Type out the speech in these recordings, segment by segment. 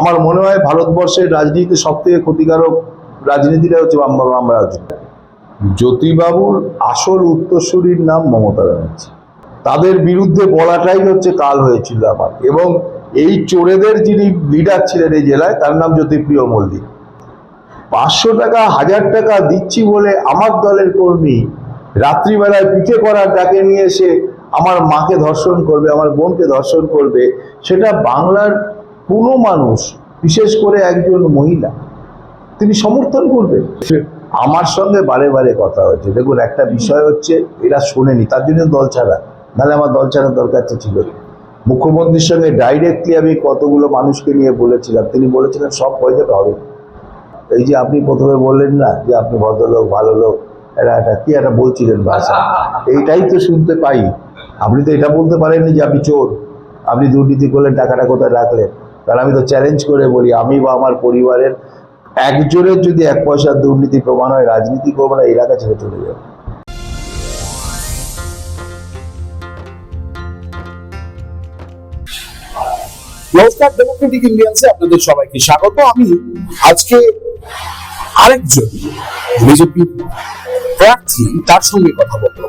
আমার মনে হয় ভারতবর্ষের রাজনীতিতে সব থেকে ক্ষতিকারক রাজনীতিটা হচ্ছে বাম রাজনীতি জ্যোতিবাবুর আসল উত্তরসূরির নাম মমতা ব্যানার্জি। তাদের বিরুদ্ধে বলাটাই হচ্ছে কাল হয়েছিল আমার। এবং এই চোরেদের যিনি লিডার ছিলেন এই জেলায়, তার নাম জ্যোতিপ্রিয় মল্লিক। পাঁচশো টাকা, হাজার টাকা দিচ্ছি বলে আমার দলের কর্মী রাত্রিবেলায় পিঠে করার ডাকে নিয়ে এসে আমার মাকে ধর্ষণ করবে, আমার বোনকে ধর্ষণ করবে, সেটা বাংলার কোনো মানুষ, বিশেষ করে একজন মহিলা, তিনি সমর্থন করবে। আমার সঙ্গে বারে বারে কথা হয়েছে। দেখুন, একটা বিষয় হচ্ছে, এরা শোনেনি, তার জন্য দল ছাড়া। নাহলে আমার দল ছাড়ার দরকার তো ছিল মুখ্যমন্ত্রীর সঙ্গে ডাইরেক্টলি আমি কতগুলো মানুষকে নিয়ে বলেছিলাম। তিনি বলেছিলেন, সব হয়ে যাবে, হবে। এই যে আপনি প্রথমে বললেন না যে আপনি ভদ্রলোক ভালো লোক এটা একটা কি একটা বলছিলেন ভাষা। এইটাই তো শুনতে পাই। আপনি তো এটা বলতে পারেননি যে আপনি চোর। আপনি দুর্নীতি করলেন, টাকাটা কোথায় রাখলেন? কারণ আমি তো চ্যালেঞ্জ করে বলি, আমি বা আমার পরিবারের একজনের যদি এক পয়সার দুর্নীতি প্রমাণ হয়, রাজনীতি করব না, এলাকা ছেড়ে চলে যাবে। নমস্কার ডেমোক্রেটিক ইন্ডিয়ান্সে আপনাদের সবাইকে স্বাগত। আমি আজকে আরেকজন বিজেপি প্রার্থী, তার সঙ্গে কথা বলব।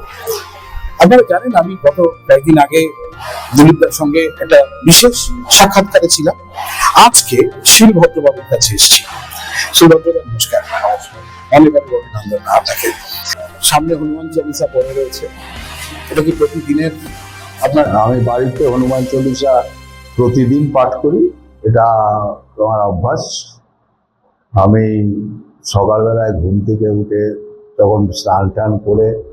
আপনারা জানেন, আমি গত কয়েকদিন আগে দিলীপদার সঙ্গে একটা বিশেষ সাক্ষাৎকারে ছিলাম। আজকে শিলভদ্রবাবুর কাছে এসেছি। শিলভদ্রদা নমস্কার। অনেক অনেক অভিনন্দন আপনাকে। সামনে হনুমান চালিসা পড়ে রয়েছে। এটা কি প্রতিদিনের? আপনার আমি বাড়িতে হনুমান চল্লিশা প্রতিদিন পাঠ করি। এটা আমার অভ্যাস। আমি সকালবেলায় ঘুম থেকে উঠে তখন স্নান টান করে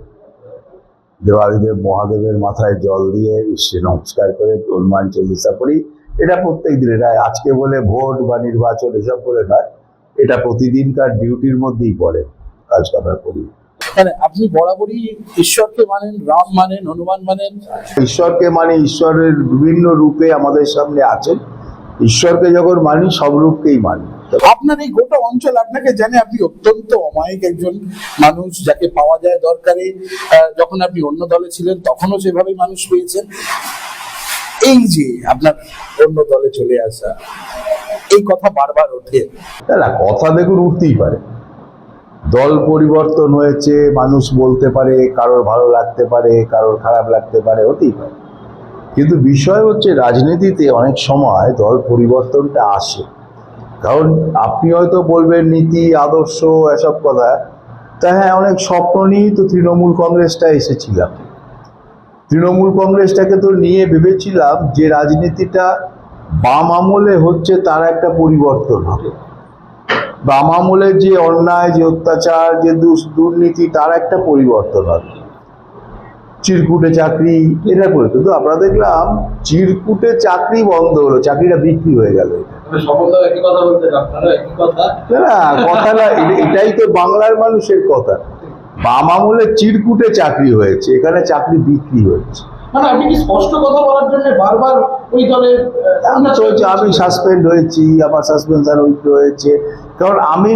দেবাদিদেব মহাদেবের মাথায় জল দিয়ে সে নমস্কার করে হনুমান চল্লিশা পড়ি। এটা প্রত্যেক দিন এটা আজকে বলে ভোট বা নির্বাচন এসব বলে নয়। এটা প্রতিদিনকার ডিউটির মধ্যেই পড়ে কাজটা আমরা করি মানে আপনি বরাবরই ঈশ্বরকে মানেন রাম মানেন হনুমান মানেন। ঈশ্বরকে মানে ঈশ্বরের বিভিন্ন রূপে আমাদের সামনে আছেন। ঈশ্বরকে যখন মানি সব রূপকেই মানি। আপনার এই গোটা অঞ্চল আপনাকে জানে, আপনি অত্যন্ত অমায়িক একজন মানুষ, যাকে পাওয়া যায় দরকারে। যখন আপনি অন্য দলে ছিলেন, তখনও সেভাবেই মানুষ পেয়েছেন। এই যে আপনার অন্য দলে চলে আসা, এই কথা বারবার ওঠে। না, কথা দেখুন, উঠতেই পারে। দল পরিবর্তন হয়েছে, মানুষ বলতে পারে, কারোর ভালো লাগতে পারে, কারোর খারাপ লাগতে পারে, হতেই পারে। কিন্তু বিষয় হচ্ছে, রাজনীতিতে অনেক সময় দল পরিবর্তনটা আসে। কারণ আপনি হয়তো বলবেন নীতি, আদর্শ, এসব কথা। তা হ্যাঁ অনেক স্বপ্ন নিয়েই তো তৃণমূল কংগ্রেসটা এসেছিলাম। তৃণমূল কংগ্রেসটাকে তো নিয়ে ভেবেছিলাম যে রাজনীতিটা বাম আমলে হচ্ছে তার একটা পরিবর্তন হবে। বাম আমলের যে অন্যায়, যে অত্যাচার, যে দুর্নীতি, তার একটা পরিবর্তন হবে। চিরকুটে চাকরি, এটা করে কিন্তু আমরা দেখলাম চিরকুটে চাকরি বন্ধ হলো, চাকরিটা বিক্রি হয়ে গেল। একই কথা না এটাই তো বাংলার মানুষের কথা। বাম আমলে চিরকুটে চাকরি হয়েছে এখানে চাকরি বিক্রি হচ্ছে আমি সাসপেন্ড হয়েছি আমার সাসপেনশন উইথ রয়েছে। কারণ আমি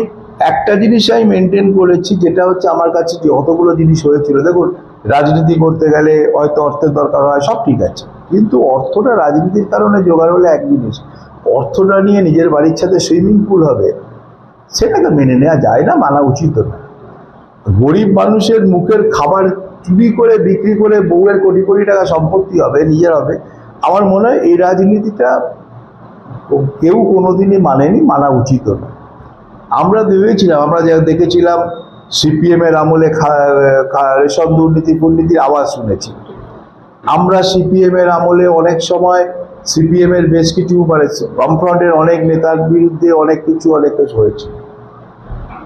একটা জিনিস আমি মেনটেন করেছি যেটা হচ্ছে আমার কাছে যে অতগুলো জিনিস হয়েছিল। দেখুন রাজনীতি করতে গেলে হয়তো অর্থের দরকার হয় সব ঠিক আছে। কিন্তু অর্থটা রাজনীতির কারণে জোগাড় হলে এক জিনিস অর্থটা নিয়ে নিজের বাড়ির সাথে সুইমিং পুল হবে সেটাকে মেনে নেওয়া যায় না, মানা উচিত না। গরিব মানুষের মুখের খাবার চুরি করে, বিক্রি করে, বউয়ের কোটি কোটি টাকা সম্পত্তি হবে, নিজের হবে। আমার মনে হয় এই রাজনীতিটা কেউ কোনোদিনই মানেনি, মানা উচিত না। আমরা ভেবেছিলাম, আমরা যা দেখেছিলাম, সিপিএম এর আমলে রেশন দুর্নীতি, দুর্নীতির আওয়াজ শুনেছি। আমরা সিপিএম এর আমলে অনেক সময় সিপিএম এর বেশ কিছু মানে বামফ্রন্টের অনেক নেতার বিরুদ্ধে অনেক কিছু অনেক কিছু হয়েছে।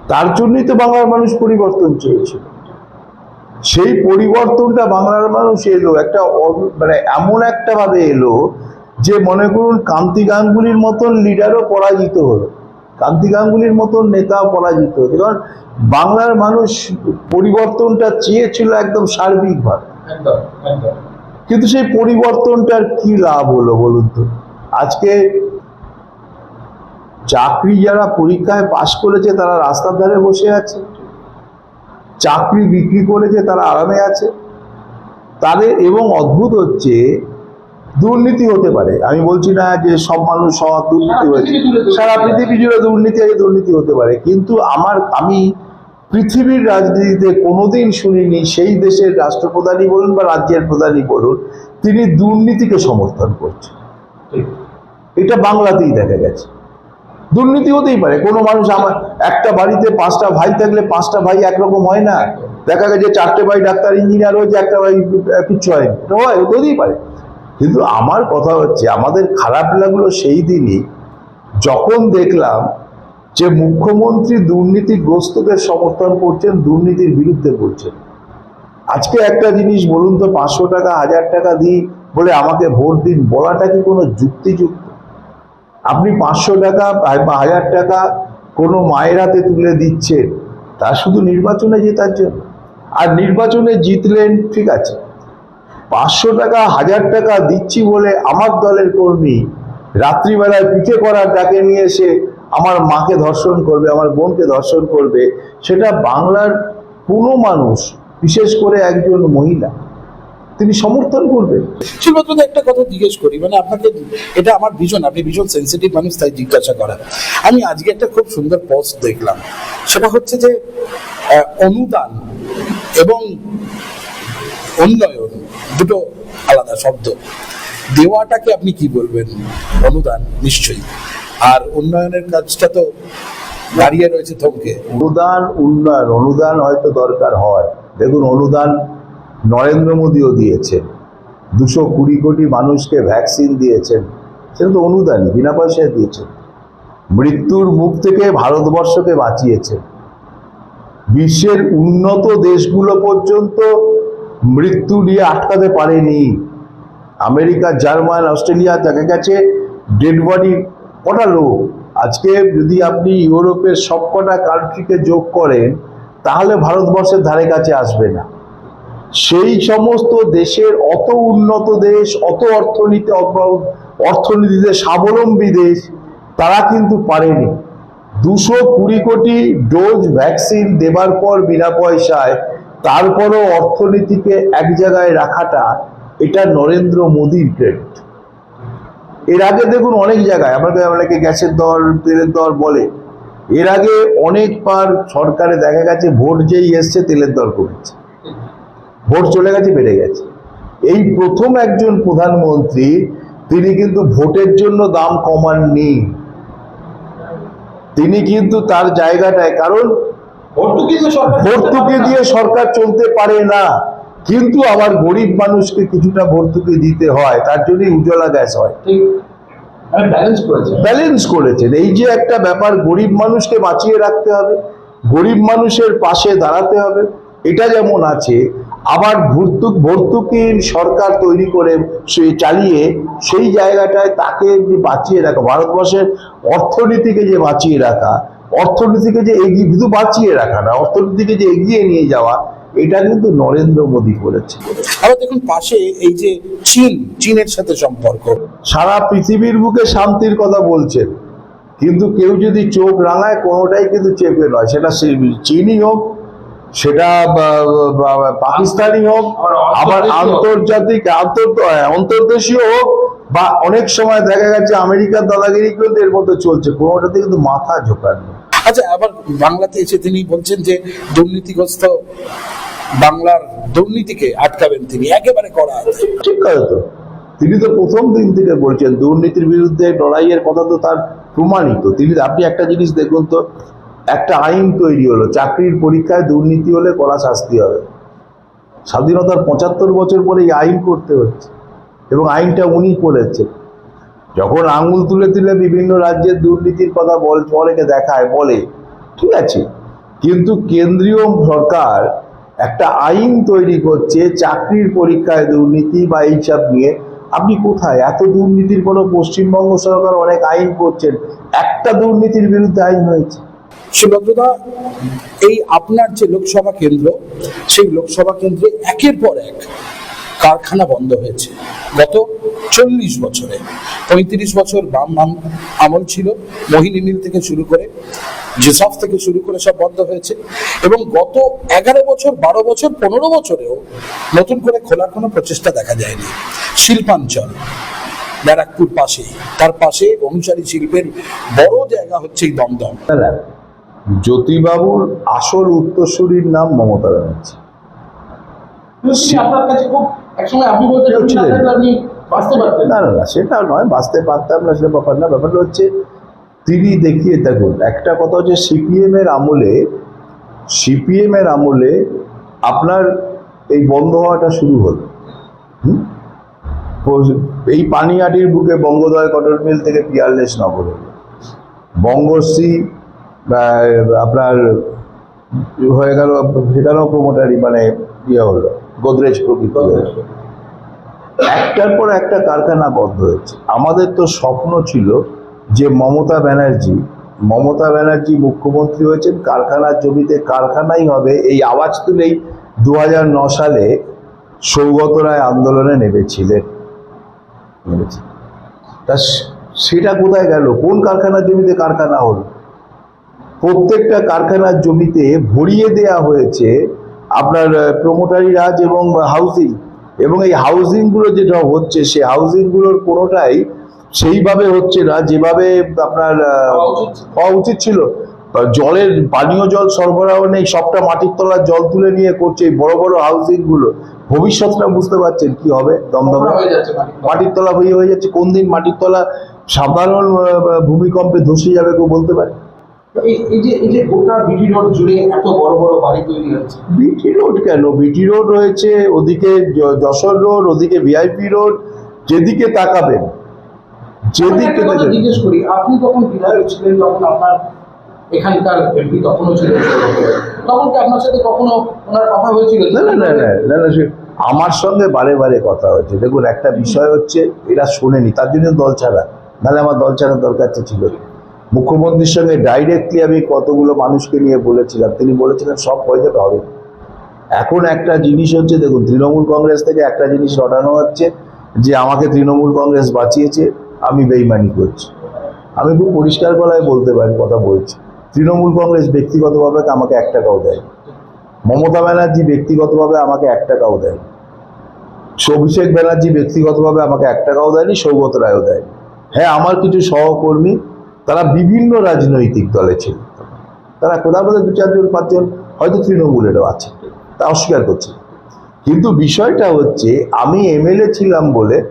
তার জন্যই তো বাংলার মানুষ পরিবর্তন চেয়েছিল সেই পরিবর্তনটা বাংলার মানুষ এলো, একটা মানে এমন একটা ভাবে এলো যে মনে করুন কান্তি গাঙ্গুলির মতন লিডারও পরাজিত হলো। কান্তি গাঙ্গুলির মতন নেতাও পরাজিত হলো। কারণ বাংলার মানুষ পরিবর্তনটা চেয়েছিল একদম সার্বিকভাবে। একদম একদম। কিন্তু সেই পরিবর্তনটার কি লাভ হলো বলুন তো? আজকে চাকরি যারা পরীক্ষায় পাশ করেছে, তারা রাস্তার ধারে বসে আছে। চাকরি বিক্রি করেছে, তারা আরামে আছে। তাদের এবং অদ্ভুত হচ্ছে, দুর্নীতি হতে পারে। আমি বলছি না যে সব মানুষ সব দুর্নীতি হয়েছে। সারা পৃথিবী জুড়ে দুর্নীতি আছে, দুর্নীতি হতে পারে। কিন্তু আমার, আমি পৃথিবীর রাজনীতিতে কোনোদিন শুনিনি সেই দেশের রাষ্ট্রপ্রধানই বলুন বা রাজ্যের প্রধানই বলুন, তিনি দুর্নীতিকে সমর্থন করছেন। এটা বাংলাতেই দেখা গেছে। দুর্নীতি হতেই পারে। কোনো মানুষ আমার একটা বাড়িতে পাঁচটা ভাই থাকলে পাঁচটা ভাই একরকম হয় না। দেখা গেছে চারটে ভাই ডাক্তার, ইঞ্জিনিয়ার হয়েছে, একটা ভাই কিচ্ছু হয়নি হয়, হতেই পারে। কিন্তু আমার কথা হচ্ছে, আমাদের খারাপ লাগল সেই দিনই যখন দেখলাম যে মুখ্যমন্ত্রী দুর্নীতিগ্রস্তদের সমর্থন করছেন, দুর্নীতির বিরুদ্ধে বলছেন। আজকে একটা জিনিস বলুন তো, পাঁচশো টাকা, হাজার টাকা দিই বলে আমাকে ভোট দিন বলাটা কি কোনো যুক্তিযুক্ত? আপনি পাঁচশো টাকা বা হাজার টাকা কোনো মায়ের হাতে তুলে দিচ্ছে তা শুধু নির্বাচনে জেতার জন্য। আর নির্বাচনে জিতলেন, ঠিক আছে। পাঁচশো টাকা, হাজার টাকা দিচ্ছি বলে আমার দলের কর্মী রাত্রিবেলায় পিঠে করার ডাকে নিয়ে এসে আমার মাকে ধর্ষণ করবে, আমার বোনকে ধর্ষণ করবে, সেটা বাংলার কোনো মানুষ, বিশেষ করে একজন মহিলা, তিনি সমর্থন করবেন। শিবভদ্র একটা কথা জিজ্ঞেস করি মানে আপনাকে এটা আমার ভীষণ, আপনি ভীষণ সেন্সিটিভ মানুষ, তাই জিজ্ঞাসা করা আমি আজকে একটা খুব সুন্দর পোস্ট দেখলাম, সেটা হচ্ছে যে অনুদান এবং উন্নয়ন, দুটো আলাদা শব্দ। দেওয়াটাকে আপনি কি বলবেন? অনুদান, নিশ্চয়ই। আর উন্নয়নের কাজটা তো দাঁড়িয়ে রয়েছে থমকে। অনুদান, উন্নয়ন, অনুদান হয়তো দরকার হয়। দেখুন, অনুদান নরেন্দ্র মোদীও দিয়েছেন। দুশো কুড়ি কোটি মানুষকে ভ্যাকসিন দিয়েছেন। সেটা তো অনুদানই, বিনা পয়সায় দিয়েছেন। মৃত্যুর মুখ থেকে ভারতবর্ষকে বাঁচিয়েছেন। বিশ্বের উন্নত দেশগুলো পর্যন্ত মৃত্যু নিয়ে আটকাতে পারেনি। আমেরিকা, জার্মান, অস্ট্রেলিয়া, দেখা গেছে ডেড বডি কটা লোক? আজকে যদি আপনি ইউরোপের সবকটা কান্ট্রিকে যোগ করেন, তাহলে ভারতবর্ষের ধারে কাছে আসবে না। সেই সমস্ত দেশের অত উন্নত দেশ, অত অর্থনীতি, অর্থনীতিতে স্বাবলম্বী দেশ, তারা কিন্তু পারেনি। দুশো কুড়ি কোটি ডোজ ভ্যাকসিন দেবার পর বিনা পয়সায়, তারপরও অর্থনীতিকে এক জায়গায় রাখাটা এটা নরেন্দ্র মোদীর ক্রেডিট এর আগে দেখুন অনেক জায়গায় আমাকে অনেকে গ্যাসের দর তেলের দর বলে এর আগে অনেকবার সরকারে দেখা গেছে ভোট যেই এসছে তেলের দর কমেছে। ভোট চলে গেছে বেড়ে গেছে। এই প্রথম একজন প্রধানমন্ত্রী তিনি কিন্তু ভোটের জন্য দাম কমাননি। তিনি কিন্তু তার জায়গাটায় কারণ ভর্তুকি দিয়ে সরকার ভর্তুকি দিয়ে সরকার চলতে পারে না। কিন্তু আবার গরিব মানুষকে কিছুটা ভর্তুকি দিতে হয় তার জন্যই উজ্জ্বলা গ্যাস হয়। ঠিক। ব্যালেন্স করেছে ব্যালেন্স করেছেন। এই যে একটা ব্যাপার গরিব মানুষকে বাঁচিয়ে রাখতে হবে গরিব মানুষের পাশে দাঁড়াতে হবে এটা যেমন আছে আবার ভর্তুক ভর্তুকির সরকার তৈরি করে সে চালিয়ে সেই জায়গাটায় তাকে যে বাঁচিয়ে রাখা ভারতবর্ষের অর্থনীতিকে যে বাঁচিয়ে রাখা অর্থনীতিকে যে এগিয়ে শুধু বাঁচিয়ে রাখা না অর্থনীতিকে যে এগিয়ে নিয়ে যাওয়া এটা কিন্তু নরেন্দ্র মোদী করেছে। আবার দেখুন পাশে এই যে চীন চীনের সাথে সম্পর্ক। সারা পৃথিবীর বুকে শান্তির কথা বলছেন কিন্তু কেউ যদি চোখ রাঙায় কোনোটাই কিন্তু চেপে নয়। সেটা চীনই হোক সেটা পাকিস্তানি হোক আবার আন্তর্জাতিক আন্তর অন্তর্দেশীয় হোক বা অনেক সময় দেখা গেছে আমেরিকার দাদাগিরি কিন্তু এর মধ্যে চলছে কোনোটাতে কিন্তু মাথা ঝোকান নেই। আচ্ছা আবার বাংলাতে এসে তিনি বলছেন যে দুর্নীতিগ্রস্ত বাংলার দুর্নীতিকে আটকাবেন তিনি, একেবারে করা ঠিক কথা তো। তিনি তো প্রথম দিন থেকে বলছেন, দুর্নীতির বিরুদ্ধে লড়াইয়ের কথা তো তার প্রমাণিত তিনি, আপনি একটা জিনিস দেখুন তো, একটা আইন তৈরি হলো, চাকরির পরীক্ষায় দুর্নীতি হলে কড়া শাস্তি হবে। স্বাধীনতার পঁচাত্তর বছর পরে এই আইন করতে হচ্ছে, এবং আইনটা উনি করেছে যখন আঙুল তুলে তুলে বিভিন্ন রাজ্যের দুর্নীতির কথা বল অনেকে দেখায়, বলে, ঠিক আছে? কিন্তু কেন্দ্রীয় সরকার একটা আইন তৈরি করছে, চাকরির পরীক্ষায় দুর্নীতি বা এইসব নিয়ে। আপনি কোথায়? এত দুর্নীতির কোনো পশ্চিমবঙ্গ সরকার অনেক আইন করছেন। একটা দুর্নীতির বিরুদ্ধে আইন হয়েছে। সুভদ্রদা এই আপনার যে লোকসভা কেন্দ্র, সেই লোকসভা কেন্দ্রে একের পর এক কারখানা বন্ধ হয়েছে। গত চল্লিশ বছরে পঁয়ত্রিশ বছর বাম বাম আমল ছিল মোহিনী মিল থেকে শুরু করে জেসফ থেকে শুরু করে সব বন্ধ হয়েছে এবং গত এগারো বছর বারো বছর পনেরো বছরেও নতুন করে খোলার কোনো প্রচেষ্টা দেখা যায়নি। শিল্পাঞ্চল ব্যারাকপুর পাশে তার পাশে অনুসারী শিল্পের বড় জায়গা হচ্ছে এই দমদম। জ্যোতিবাবুর আসল উত্তরসূরির নাম মমতা ব্যানার্জি। আপনার কাছে খুব একসময় আপনি বলতে আপনি বাঁচতে পারতেন। না না না সেটা নয় বাঁচতে পারতাম না সেটা ব্যাপার না। ব্যাপারটা হচ্ছে তিনি দেখিয়ে দেখুন একটা কথা হচ্ছে সিপিএম এর আমলে সিপিএম এর আমলে আপনার এই বন্ধ হওয়াটা শুরু হলো। এই পানিহাটির বুকে বঙ্গোদয় কটন মিল থেকে পিয়ারলেস নগর হলো। বঙ্গশ্রী আপনার হয়ে গেল সেখানেও প্রমোটারি মানে ইয়ে হলো। গোদরেজ প্রকৃতি। একটার পর একটা কারখানা বন্ধ হয়েছে। আমাদের তো স্বপ্ন ছিল যে মমতা ব্যানার্জি মমতা ব্যানার্জি মুখ্যমন্ত্রী হয়েছেন কারখানার জমিতে কারখানাই হবে। এই আওয়াজ তুলেই দু ন সালে সৌগত রায় আন্দোলনে নেমেছিলেন। নেমেছে তা সেটা কোথায় গেল? কোন কারখানার জমিতে কারখানা হলো? প্রত্যেকটা কারখানার জমিতে ভরিয়ে দেয়া হয়েছে আপনার প্রমোটারি রাজ এবং হাউজিং এবং এই হাউজিংগুলো যেটা হচ্ছে সেই হাউজিংগুলোর কোনোটাই সেইভাবে হচ্ছে না যেভাবে আপনার হওয়া উচিত ছিল। জলের পানীয় জল সরবরাহ নেই সবটা মাটির তলার জল তুলে নিয়ে করছে এই বড় বড় হাউজিংগুলো ভবিষ্যৎটা বুঝতে পারছেন কি হবে? দমদমে? মাটির তলা। হয়ে হয়ে যাচ্ছে। কোন দিন মাটির তলা সাধারণ ভূমিকম্পে ধসে যাবে কেউ বলতে পারে? এই যে এই যে গোটা বিডি রোড জুড়ে এত বড় বড় বাড়ি তৈরি হচ্ছে। বিটি রোড কেন? বিটি রোড রয়েছে ওদিকে যশোর রোড ওদিকে ভিআইপি রোড যেদিকে তাকাবেন যেদিকে জিজ্ঞেস করি আপনি যখন বিধায়ক ছিলেন তখন আপনার এখানকার এমপি তখনও ছিলেন? তখন কি আপনার সাথে কখনো ওনার কথা হয়েছিল? না না না না না আমার সঙ্গে বারে বারে কথা হয়েছে। দেখুন একটা বিষয় হচ্ছে এরা শোনেনি তার জন্য দল ছাড়া। নাহলে আমার দল ছাড়ার দরকার তো ছিল না। মুখ্যমন্ত্রীর সঙ্গে ডাইরেক্টলি আমি কতগুলো মানুষকে নিয়ে বলেছিলাম, তিনি বলেছিলেন সব যাবে, হবে। এখন একটা জিনিস হচ্ছে, দেখুন, তৃণমূল কংগ্রেস থেকে একটা জিনিস রটানো হচ্ছে, যে আমাকে তৃণমূল কংগ্রেস বাঁচিয়েছে, আমি বেইমানি করছি। আমি খুব পরিষ্কার গলায় বলতে পারি, কথা বলছি। তৃণমূল কংগ্রেস ব্যক্তিগতভাবে আমাকে এক টাকাও দেয় মমতা ব্যানার্জি ব্যক্তিগতভাবে আমাকে এক টাকাও দেয় অভিষেক ব্যানার্জি ব্যক্তিগতভাবে আমাকে এক টাকাও দেয়নি, সৌগত রায়ও দেয়নি। হ্যাঁ আমার কিছু সহকর্মী তারা বিভিন্ন রাজনৈতিক দলে ছিল। তারা কোথাও দু চারজন, পাঁচজন, হয়তো তৃণমূলেরও আছে। তা অস্বীকার করছে। কিন্তু বিষয়টা হচ্ছে, আমি এমএলএ ছিলাম বলে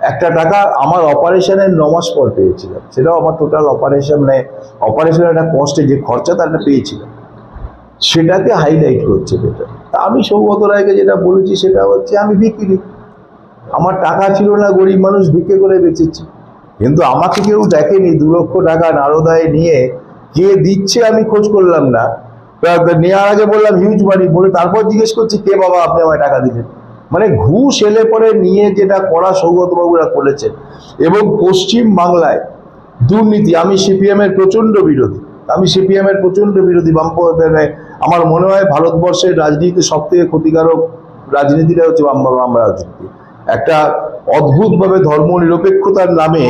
একটা টাকা আমার অপারেশনের ন মাস পর পেয়েছিলাম। সেটাও আমার টোটাল অপারেশন মানে অপারেশনের একটা কস্টে যে খরচা তাটা পেয়েছিলাম। সেটাকে হাইলাইট করছে যেটা তা আমি সৌগত রায়কে যেটা বলেছি, সেটা হচ্ছে আমি বিক্রি। আমার টাকা ছিল না, গরিব মানুষ বিক্রি করে বেঁচেছি। কিন্তু আমাকে কেউ দেখেনি, দু লক্ষ টাকা নারদায় নিয়ে কে দিচ্ছে আমি খোঁজ করলাম না। নেওয়ার আগে বললাম হিউজ মানি বলে তারপর জিজ্ঞেস করছি, কে বাবা, আপনি আমায় টাকা দিলেন? মানে ঘুষ এলে পরে নিয়ে যেটা করা সৌগতবাবুরা করেছেন। এবং পশ্চিম বাংলায় দুর্নীতি, আমি সিপিএম এর প্রচণ্ড বিরোধী। আমি সিপিএম এর প্রচণ্ড বিরোধী, বাম মানে আমার মনে হয় ভারতবর্ষের রাজনীতি সব থেকে ক্ষতিকারক রাজনীতিটা হচ্ছে বাম রাজনীতি। একটা অদ্ভুতভাবে ধর্ম নিরপেক্ষতার নামে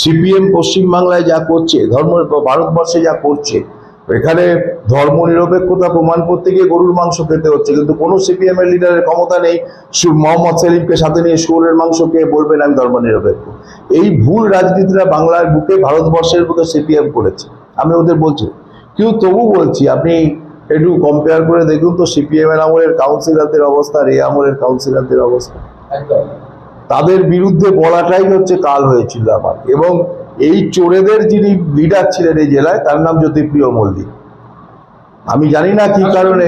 সিপিএম পশ্চিমবাংলায় যা করছে, ধর্ম, ভারতবর্ষে যা করছে, এখানে ধর্ম নিরপেক্ষতা প্রমাণ করতে গিয়ে গরুর মাংস খেতে হচ্ছে, কিন্তু কোনো সিপিএম এর লিডারের ক্ষমতা নেই মোহাম্মদ সেলিমকে সাথে নিয়ে শুয়োরের মাংস খেয়ে বলবেন, আমি ধর্ম নিরপেক্ষ এই ভুল রাজনীতিটা বাংলার বুকে, ভারতবর্ষের বুকে সিপিএম করেছে। আমি ওদের বলছি, কিন্তু তবু বলছি, আপনি একটু কম্পেয়ার করে দেখুন তো সিপিএম এর আমলের কাউন্সিলরদের অবস্থা আর এই আমলের কাউন্সিলরদের অবস্থা। তাদের বিরুদ্ধে বলাটাই হচ্ছে কাল হয়েছিল আমার। এবং এই চোরেদের যিনি লিডার ছিলেন এই জেলায় তার নাম জ্যোতিপ্রিয় মল্লিক। আমি জানি না কি কারণে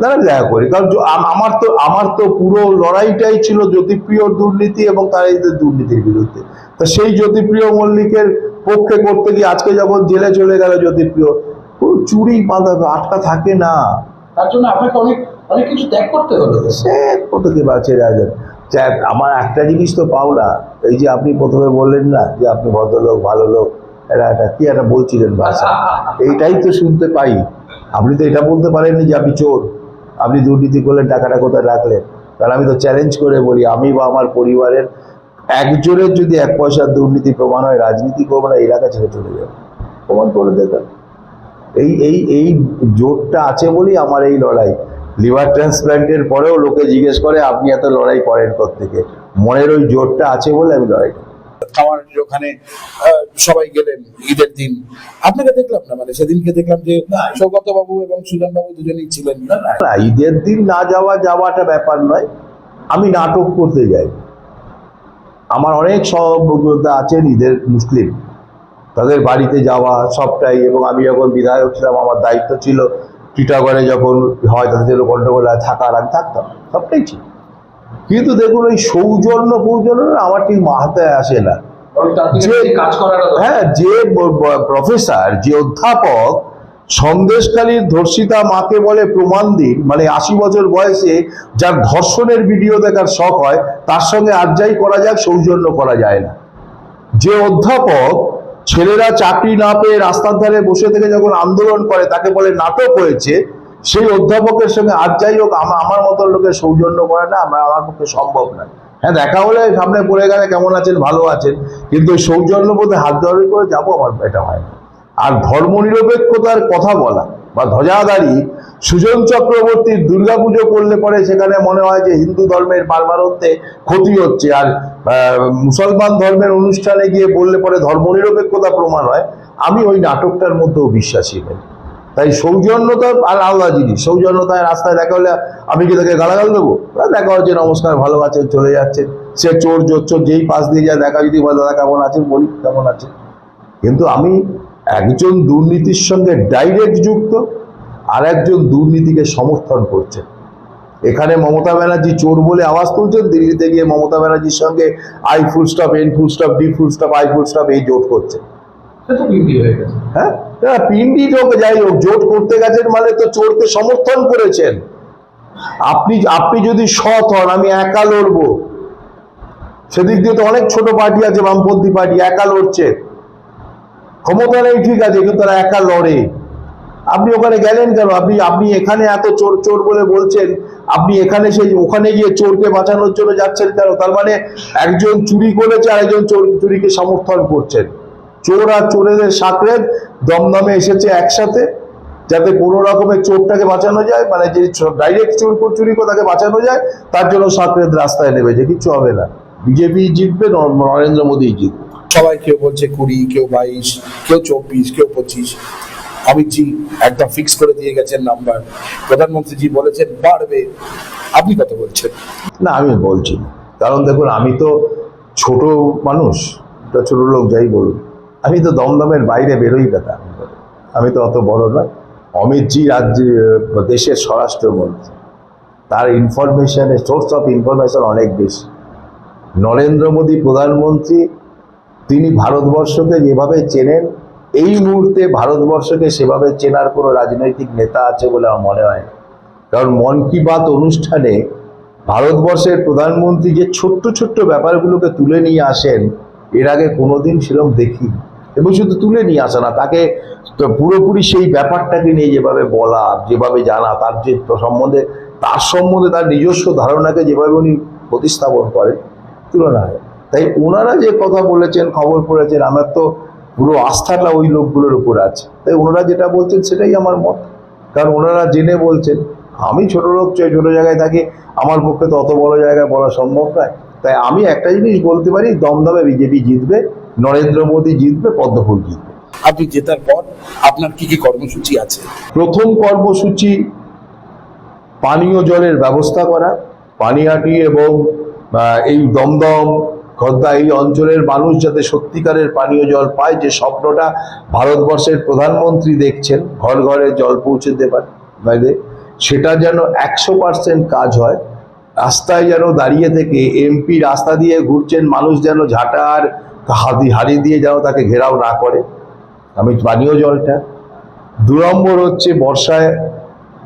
না না দেখা করি কারণ আমার তো আমার তো পুরো লড়াইটাই ছিল জ্যোতিপ্রিয় দুর্নীতি এবং তার দুর্নীতির বিরুদ্ধে। তা সেই জ্যোতিপ্রিয় মল্লিকের পক্ষে করতে গিয়ে আজকে যখন জেলে চলে গেল জ্যোতিপ্রিয় পুরো চুরি বাঁধা আটকা থাকে না। তার জন্য আপনাকে অনেক অনেক কিছু ত্যাগ করতে হলো। সে বাঁচে রাজন যাক, আমার একটা জিনিস তো পাও না এই যে আপনি প্রথমে বললেন না যে আপনি ভদ্রলোক ভালো লোক এরা একটা কি একটা বলছিলেন ভাষা? এইটাই তো শুনতে পাই। আপনি তো এটা বলতে পারেননি যে আপনি চোর, আপনি দুর্নীতি করলেন, টাকাটা কোথায় রাখলেন? কারণ আমি তো চ্যালেঞ্জ করে বলি, আমি বা আমার পরিবারের একজনের যদি এক পয়সার দুর্নীতি প্রমাণ হয়, রাজনীতি করব না, এলাকা ছেড়ে চলে যাবে। প্রমাণ করে দেবেন এই এই এই জোরটা আছে বলেই আমার এই লড়াই। লিভার ট্রান্সপ্ল্যান্টের পরেও লোকে জিজ্ঞেস করে আপনি এত লড়াই করেন থেকে মনের ওই জোরটা আছে বলে আমি লড়াই। আমার ওখানে সবাই গেলেন ঈদের দিন। আপনাকে দেখলাম না? মানে সেদিনকে দেখলাম যে সৌগত বাবু এবং সুজন বাবু দুজনেই ছিলেন। না ঈদের দিন না যাওয়া যাওয়াটা ব্যাপার নয়। আমি নাটক করতে যাই। আমার অনেক সহযোদ্ধা আছেন ঈদের মুসলিম। তাদের বাড়িতে যাওয়া সবটাই এবং আমি যখন বিধায়ক ছিলাম আমার দায়িত্ব ছিল টিটাগড়ে যখন হয় তাদের জন্য গন্ডগোল হয় থাকার আমি থাকতাম। সবটাই ছিল। কিন্তু দেখুন ওই সৌজন্য ফৌজন্য আমার ঠিক হাতে আসে না। হ্যাঁ যে প্রফেসর যে অধ্যাপক সন্দেশকালীর ধর্ষিতা মাকে বলে প্রমাণ দিন মানে আশি বছর বয়সে যার ধর্ষণের ভিডিও দেখার শখ হয় তার সঙ্গে আর যাই করা যাক সৌজন্য করা যায় না। যে অধ্যাপক ছেলেরা চাকরি না পেয়ে রাস্তার ধারে বসে থেকে যখন আন্দোলন করে, তাকে বলে নাটক হয়েছে, সেই অধ্যাপকের সঙ্গে আর যাই হোক আমার মতো লোকের সৌজন্য করে না, আমার আমার পক্ষে সম্ভব না। হ্যাঁ দেখা হলে সামনে পড়ে গেলে কেমন আছেন, ভালো আছেন, কিন্তু ওই সৌজন্য বলতে হাত ধরে করে যাব আমার, এটা হয় না। আর ধর্মনিরপেক্ষতার কথা বলা বা ধ্বজাধারী সুজন চক্রবর্তীর দুর্গাপুজো করলে পরে সেখানে মনে হয় যে হিন্দু ধর্মের পারমারত্বে ক্ষতি হচ্ছে। আর মুসলমান ধর্মের অনুষ্ঠানে গিয়ে বললে পরে ধর্মনিরপেক্ষতা প্রমাণ হয়। আমি ওই নাটকটার মধ্যেও বিশ্বাসী নই। তাই সৌজন্যতা আর আলাদা জিনিস। সৌজন্যতায় রাস্তায় দেখা হলে আমি কি তাকে গালাগাল দেবো? দেখা হচ্ছে নমস্কার, ভালো আছেন, চলে যাচ্ছে। সে চোর জোচ্চোর যেই পাশ দিয়ে যায় দেখা যদি দাদা, কেমন আছেন? বলি, কেমন আছে কিন্তু আমি একজন দুর্নীতির সঙ্গে ডাইরেক্ট যুক্ত। আর একজন দুর্নীতিকে সমর্থন করছেন। এখানে মমতা ব্যানার্জি চোর বলে আওয়াজ তুলছেন দিল্লিতে গিয়ে মমতা ব্যানার্জির সঙ্গে I full stop N full stop D full stop I full stop এই জোট করছে। হয়ে হ্যাঁ? পিন্ডি হোক যাই হোক জোট করতে গেছেন মানে তো চোরকে সমর্থন করেছেন। আপনি আপনি যদি সৎ হন আমি একা লড়বো। সেদিক দিয়ে তো অনেক ছোট পার্টি আছে বামপন্থী পার্টি একা লড়ছে। ক্ষমতা নেই ঠিক আছে কিন্তু তারা একা লড়ে। আপনি ওখানে গেলেন কেন? আপনি আপনি এখানে এত চোর চোর বলে বলছেন। আপনি এখানে সেই, ওখানে গিয়ে চোরকে বাঁচানোর জন্য যাচ্ছেন কেন? তার মানে একজন চুরি করেছে আর একজন চোর, চুরিকে সমর্থন করছেন। চোর আর চোরেদের সাকরেদ দমদমে এসেছে একসাথে, যাতে কোনো রকমের চোরটাকে বাঁচানো যায় মানে যে ডাইরেক্ট চোর চুরি করে তাকে বাঁচানো যায়, তার জন্য সাকরেদ রাস্তায় নেমেছে কিচ্ছু হবে না। বিজেপি জিতবে নরেন্দ্র মোদী জিতবে। সবাই কেউ বলছে কুড়ি, কেউ বাইশ, কেউ চব্বিশ, কেউ পঁচিশ। অমিতজি একদম ফিক্স করে দিয়ে গেছেন নাম্বার। প্রধানমন্ত্রীজি বলেছেন, বাড়বে। আপনি কত বলছেন। না, আমি বলছি কারণ দেখুন, আমি তো ছোট মানুষ ছোট লোক, যাই বলুন। আমি তো দমদমের বাইরে বেরোই না। আমি তো অত বড় নয় অমিতজি রাজ্য দেশের স্বরাষ্ট্রমন্ত্রী। তার ইনফরমেশনের সোর্স অফ ইনফরমেশন অনেক বেশি। নরেন্দ্র মোদী প্রধানমন্ত্রী, তিনি ভারতবর্ষকে যেভাবে চেনেন এই মুহূর্তে ভারতবর্ষকে সেভাবে চেনার কোনো রাজনৈতিক নেতা আছে বলে আমার মনে হয় না। কারণ মন কি বাত অনুষ্ঠানে ভারতবর্ষের প্রধানমন্ত্রী যে ছোট্ট ছোট্ট ব্যাপারগুলোকে তুলে নিয়ে আসেন, এর আগে কোনোদিন সেরকম দেখি এবং শুধু তুলে নিয়ে আসে না, তাকে পুরোপুরি সেই ব্যাপারটাকে নিয়ে যেভাবে বলা, যেভাবে জানা, তার যে সম্বন্ধে, তার সম্বন্ধে তার নিজস্ব ধারণাকে যেভাবে উনি প্রতিস্থাপন করেন, তুলনা হয়। তাই ওনারা যে কথা বলেছেন, খবর পড়েছেন, আমার তো পুরো আস্থাটা ওই লোকগুলোর উপর আছে। তাই ওনারা যেটা বলছেন সেটাই আমার মত। কারণ ওনারা জেনে বলছেন আমি ছোট লোক চাই ছোট জায়গায় থাকি আমার পক্ষে তো অত বড় জায়গায় বলা সম্ভব নয়। তাই আমি একটা জিনিস বলতে পারি দমদমে বিজেপি জিতবে নরেন্দ্র মোদী জিতবে পদ্মফুল জিতবে। আপনি জেতার পর আপনার কি কি কর্মসূচি আছে? প্রথম কর্মসূচি পানীয় জলের ব্যবস্থা করা পানিহাটি এবং এই দমদম খদ্দা এই অঞ্চলের মানুষ যাতে সত্যিকারের পানীয় জল পায়, যে স্বপ্নটা ভারতবর্ষের প্রধানমন্ত্রী দেখছেন, ঘর ঘরে জল পৌঁছে দেবার বাইরে, সেটা যেন একশো পার্সেন্ট কাজ হয়, রাস্তায় যেন দাঁড়িয়ে থেকে এমপি রাস্তা দিয়ে ঘুরছেন মানুষ যেন ঝাঁটা আর হাতি, হাড়ি দিয়ে যেন তাকে ঘেরাও না করে। আমি পানীয় জলটা। দু নম্বর হচ্ছে বর্ষায়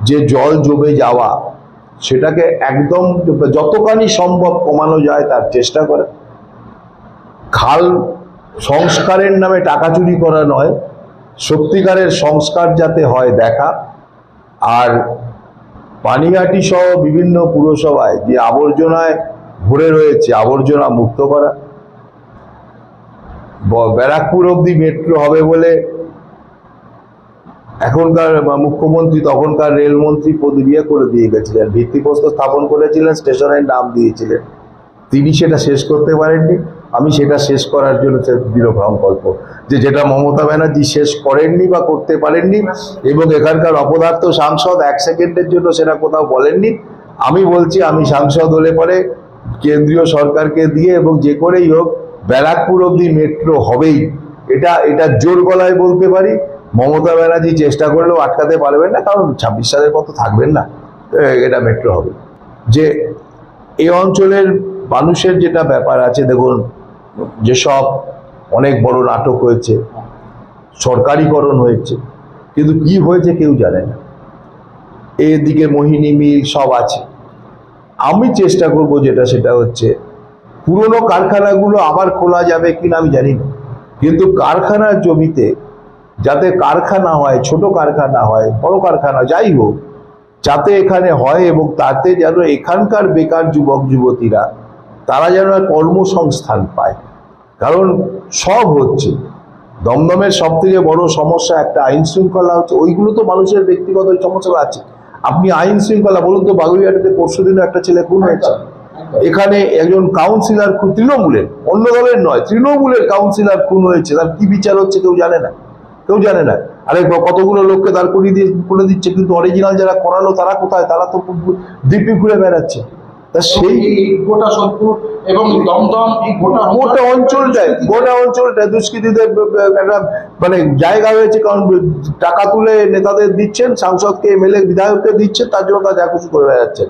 যে জল জমে যাওয়া, সেটাকে একদম যতখানি সম্ভব কমানো যায় তার চেষ্টা করে। খাল সংস্কারের নামে টাকা চুরি করা নয়, সত্যিকারের সংস্কার যাতে হয় দেখা। আর পানিহাটি সহ বিভিন্ন পুরসভায় যে আবর্জনায় ভরে রয়েছে, আবর্জনা মুক্ত করা। ব্যারাকপুর অবধি মেট্রো হবে বলে এখনকার মুখ্যমন্ত্রী, তখনকার রেলমন্ত্রী পদ- ইয়ে করে দিয়ে গেছিলেন। ভিত্তিপ্রস্তর স্থাপন করেছিলেন, স্টেশনের নাম দিয়েছিলেন। তিনি সেটা শেষ করতে পারেননি। আমি সেটা শেষ করার জন্য দৃঢ় সংকল্প যে যেটা মমতা ব্যানার্জি শেষ করেননি বা করতে পারেননি এবং এখানকার অপদার্থ সাংসদ এক সেকেন্ডের জন্য সেটা কোথাও বলেননি, আমি বলছি আমি সাংসদ হলে পরে কেন্দ্রীয় সরকারকে দিয়ে এবং যে করেই হোক, ব্যারাকপুর অবধি মেট্রো হবেই। এটা এটা জোর গলায় বলতে পারি। মমতা ব্যানার্জি চেষ্টা করলেও আটকাতে পারবেন না, কারণ ছাব্বিশ সালের মতো থাকবেন না। এটা মেট্রো হবে। যে এই অঞ্চলের মানুষের যেটা ব্যাপার আছে, দেখুন যেসব অনেক বড় নাটক হয়েছে, সরকারিকরণ হয়েছে, কিন্তু কি হয়েছে কেউ জানে না। এদিকে মোহিনী মিল সব আছে। আমি চেষ্টা করব যেটা, সেটা হচ্ছে পুরনো কারখানাগুলো আবার খোলা যাবে কিনা আমি জানি না। কিন্তু কারখানার জমিতে যাতে কারখানা হয়, ছোট কারখানা হয়, বড় কারখানা, যাই হোক, যাতে এখানে হয় এবং তাতে যেন এখানকার বেকার যুবক, যুবতীরা তারা যেন কর্মসংস্থান পায়। কারণ সব হচ্ছে। দমদমের সব থেকে বড় সমস্যা একটা আইন শৃঙ্খলা হচ্ছে। ওইগুলো তো মানুষের ব্যক্তিগত সমস্যা আছে। আপনি আইন শৃঙ্খলা বলুন তো বাগুইয়াটিতে পরশু দিনও একটা ছেলে খুন হয়েছে। এখানে একজন কাউন্সিলর খুন, তৃণমূলের, অন্য দলের নয়, তৃণমূলের কাউন্সিলর খুন হয়েছে। তার কি বিচার হচ্ছে কেউ জানে না। কেউ জানে না। আরে, কতগুলো লোককে দাঁড় করিয়ে দিয়ে করে দিচ্ছে, কিন্তু অরিজিনাল যারা করালো তারা কোথায়? তারা তো দিব্যি ঘুরে বেড়াচ্ছে। সেই গোটা সোদপুর এবং দমদম এই গোটা গোটা অঞ্চলটায় গোটা অঞ্চলটায় দুষ্কৃতীদের ব- ব- একটা মানে জায়গা হয়েছে কারণ টাকা তুলে নেতাদের দিচ্ছেন সাংসদকে এমএলএ বিধায়ককে দিচ্ছেন তার জন্য তারা যা খুশি করে বেড়াচ্ছেন।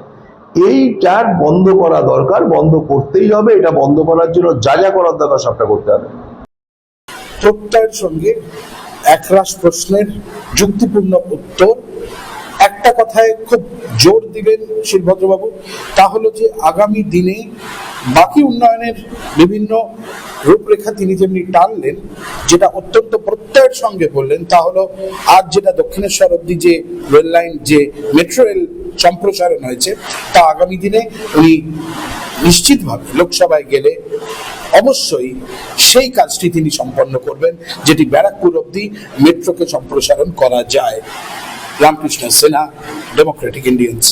এইটার বন্ধ করা দরকার বন্ধ করতেই হবে এটা বন্ধ করার জন্য যা যা করার দরকার সবটা করতে হবে। প্রত্যয়ের সঙ্গে একরাশ প্রশ্নের যুক্তিপূর্ণ উত্তর একটা কথায় খুব জোর দিবেন শিলভদ্রবাবু, তা হলো যে আগামী দিনে বাকি উন্নয়নের বিভিন্ন রূপরেখা তিনি যেমনি টানলেন, যেটা অত্যন্ত প্রত্যয়ের সঙ্গে বললেন, তা হলো আজ যেটা দক্ষিণেশ্বর অব্দি যে রেল লাইন, যে মেট্রো রেল সম্প্রসারণ হয়েছে, তা আগামী দিনে উনি নিশ্চিতভাবে লোকসভায় গেলে অবশ্যই সেই কাজটি তিনি সম্পন্ন করবেন, যেটি ব্যারাকপুর অব্দি মেট্রোকে সম্প্রসারণ করা যায়। Ramakrishna Sinha Democratic Indians